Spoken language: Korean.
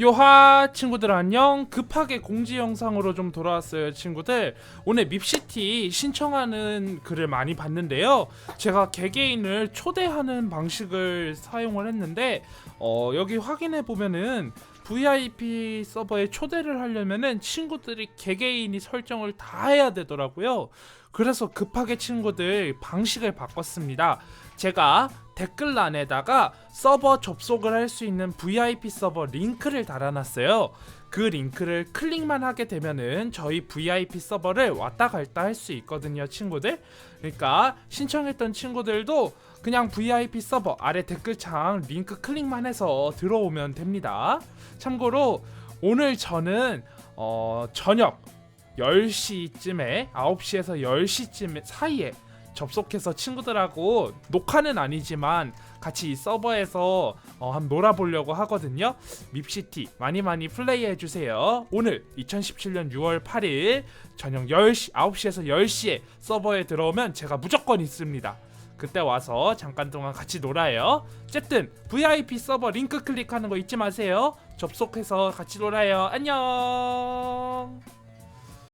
요하 친구들 안녕. 급하게 공지 영상으로 좀 돌아왔어요 친구들. 오늘 밉시티 신청하는 글을 많이 봤는데요. 제가 개개인을 초대하는 방식을 사용을 했는데 어, 여기 확인해 보면은 VIP 서버에 초대를 하려면은 친구들이 개개인이 설정을 다 해야 되더라고요 그래서 급하게 친구들 방식을 바꿨습니다 제가 댓글란에다가 서버 접속을 할 수 있는 VIP 서버 링크를 달아놨어요. 그 링크를 클릭만 하게 되면은 저희 VIP 서버를 왔다 갔다 할 수 있거든요, 친구들. 그러니까 신청했던 친구들도 그냥 VIP 서버 아래 댓글창 링크 클릭만 해서 들어오면 됩니다. 참고로 오늘 저는 어, 저녁 10시쯤에 9시에서 10시쯤 사이에 접속해서 친구들하고 녹화는 아니지만 같이 이 서버에서 어, 한번 놀아보려고 하거든요. 밉시티 많이 많이 플레이해 주세요. 오늘 2017년 6월 8일 저녁 10시 9시에서 10시에 서버에 들어오면 제가 무조건 있습니다. 그때 와서 잠깐 동안 같이 놀아요. 어쨌든 VIP 서버 링크 클릭하는 거 잊지 마세요. 접속해서 같이 놀아요. 안녕.